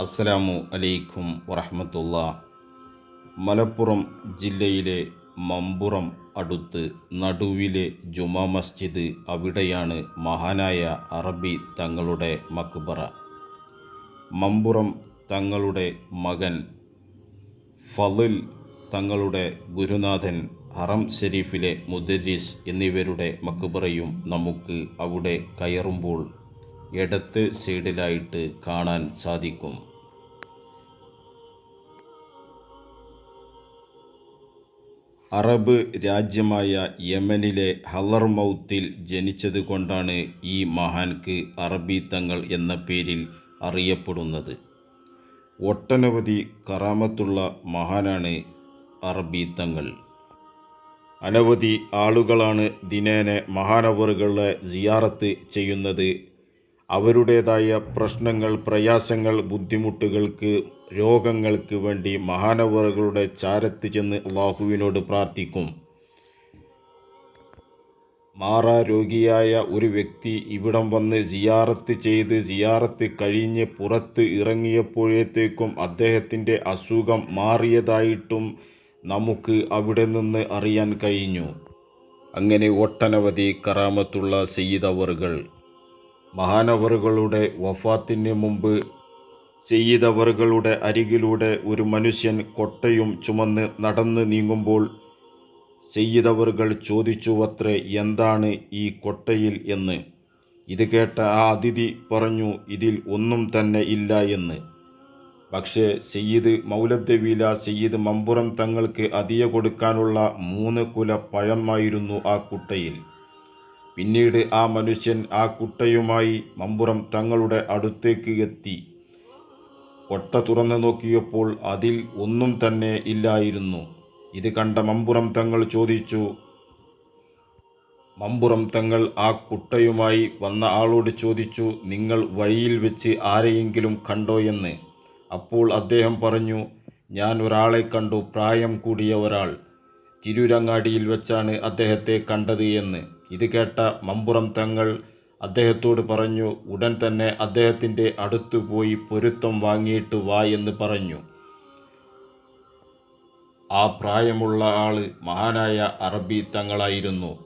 അസ്സലാമു അലൈക്കും വറഹമത്തുള്ള. മലപ്പുറം ജില്ലയിലെ മമ്പുറം അടുത്ത് നടുവിലെ ജുമാ മസ്ജിദ് അവിടെയാണ് മഹാനായ അറബി തങ്ങളുടെ മക്ബറ. മമ്പുറം തങ്ങളുടെ മകൻ ഫളിൽ തങ്ങളുടെ ഗുരുനാഥൻ ഹറം ഷെരീഫിലെ മുദരിസ് എന്നിവരുടെ മക്ബറയും നമുക്ക് അവിടെ കയറുമ്പോൾ ഇടത്ത് സൈഡിലായിട്ട് കാണാൻ സാധിക്കും. അറബ് രാജ്യമായ യമനിലെ ഹലർമൗത്തിൽ ജനിച്ചതുകൊണ്ടാണ് ഈ മഹാൻക്ക് അറബി തങ്ങൾ എന്ന പേരിൽ അറിയപ്പെടുന്നത്. ഒട്ടനവധി കറാമത്തുള്ള മഹാനാണ് അറബി തങ്ങൾ. അനവധി ആളുകളാണ് ദിനേനെ മഹാനവറുകളെ സിയാറത്ത് ചെയ്യുന്നത് അവരുടേതായ പ്രശ്നങ്ങൾ പ്രയാസങ്ങൾ ബുദ്ധിമുട്ടുകൾക്ക് രോഗങ്ങൾക്ക് വേണ്ടി മഹാനവറുകളുടെ ചാരത്ത് ചെന്ന് അള്ളാഹുവിനോട് പ്രാർത്ഥിക്കും. മാറാ രോഗിയായ ഒരു വ്യക്തി ഇവിടം വന്ന് സിയാറത്ത് ചെയ്ത് സിയാറത്ത് കഴിഞ്ഞ് പുറത്ത് ഇറങ്ങിയപ്പോഴത്തേക്കും അദ്ദേഹത്തിന്റെ അസുഖം മാറിയതായിട്ടും നമുക്ക് അവിടെ നിന്ന് അറിയാൻ കഴിഞ്ഞു. അങ്ങനെ ഒട്ടനവധി കറാമത്തുള്ള സയ്യിദവറുകൾ മഹാനവറുകളുടെ വഫാത്തിന് മുമ്പ് ചെയ്തവറുകളുടെ അരികിലൂടെ ഒരു മനുഷ്യൻ കൊട്ടയും ചുമന്ന് നടന്നു നീങ്ങുമ്പോൾ ചെയ്തവറുകൾ ചോദിച്ചുവത്രേ എന്താണ് ഈ കൊട്ടയിൽ എന്ന്? ഇത് കേട്ട ആ അതിഥി പറഞ്ഞു ഇതിൽ ഒന്നും തന്നെ ഇല്ല എന്ന്. പക്ഷേ സയ്യിദ് മൗലദ്ദവീല സയ്യിദ് മമ്പുറം തങ്ങൾക്ക് അതിയ കൊടുക്കാനുള്ള മൂന്ന് കുല പഴമായിരുന്നു ആ കുട്ടയിൽ. പിന്നീട് ആ മനുഷ്യൻ ആ കുട്ടയുമായി മമ്പുറം തങ്ങളുടെ അടുത്തേക്ക് എത്തി. ഒട്ട തുറന്നു നോക്കിയപ്പോൾ അതിൽ ഒന്നും തന്നെ ഇല്ലായിരുന്നു. ഇത് കണ്ട മമ്പുറം തങ്ങൾ ചോദിച്ചു മമ്പുറം തങ്ങൾ ആ കുട്ടയുമായി വന്ന ആളോട് ചോദിച്ചു നിങ്ങൾ വഴിയിൽ വെച്ച് ആരെയെങ്കിലും കണ്ടോ എന്ന്? അപ്പോൾ അദ്ദേഹം പറഞ്ഞു ഞാൻ ഒരാളെ കണ്ടു പ്രായം കൂടിയ ഒരാൾ. തിരൂരങ്ങാടിയിൽ വെച്ചാണ് അദ്ദേഹത്തെ കണ്ടത് എന്ന്. ഇത് കേട്ട മമ്പുറം തങ്ങൾ അദ്ദേഹത്തോട് പറഞ്ഞു ഉടൻ തന്നെ അദ്ദേഹത്തിന്റെ അടുത്തു പോയി പൊരുത്തം വാങ്ങിയിട്ട് വാ എന്ന് പറഞ്ഞു. ആ പ്രായമുള്ള ആൾ മഹാനായ അറബി തങ്ങളായിരുന്നു.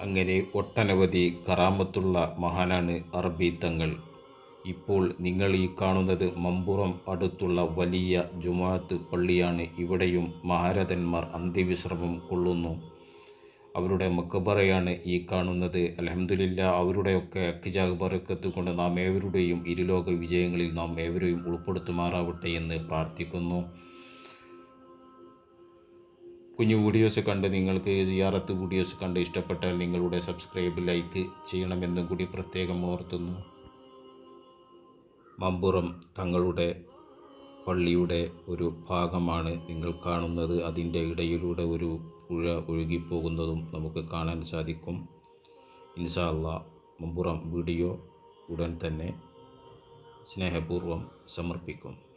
അങ്ങനെ ഒട്ടനവധി കറാമത്തുള്ള മഹാനാണ് അറബി തങ്ങൾ. ഇപ്പോൾ നിങ്ങൾ ഈ കാണുന്നത് മമ്പുറം അടുത്തുള്ള വലിയ ജുമാഅത്ത് പള്ളിയാണ്. ഇവിടെയും മഹാരഥന്മാർ അന്ത്യവിശ്രമം കൊള്ളുന്നു. അവരുടെ മക്കബറയാണ് ഈ കാണുന്നത്. അലഹമില്ല അവരുടെയൊക്കെ അക്കിജാഗ് ബറക്കത്ത് കൊണ്ട് നാം ഏവരുടെയും ഇരുലോക വിജയങ്ങളിൽ നാം ഏവരെയും ഉൾപ്പെടുത്തുമാറാവട്ടെ എന്ന് പ്രാർത്ഥിക്കുന്നു. കുഞ്ഞു വീഡിയോസ് കണ്ട് നിങ്ങൾക്ക് സിയാറത്ത് വീഡിയോസ് കണ്ട് ഇഷ്ടപ്പെട്ടാൽ നിങ്ങളുടെ സബ്സ്ക്രൈബ് ലൈക്ക് ചെയ്യണമെന്നും കൂടി പ്രത്യേകം ഓർത്തുന്നു. മമ്പുറം തങ്ങളുടെ പള്ളിയുടെ ഒരു ഭാഗമാണ് നിങ്ങൾ കാണുന്നത്. അതിന്റെ ഇടയിലൂടെ ഒരു പുഴ ഒഴുകിപ്പോകുന്നതും നമുക്ക് കാണാൻ സാധിക്കും. ഇൻഷാ അല്ലാ മമ്പുറം വീഡിയോ ഉടൻ തന്നെ സ്നേഹപൂർവം സമർപ്പിക്കും.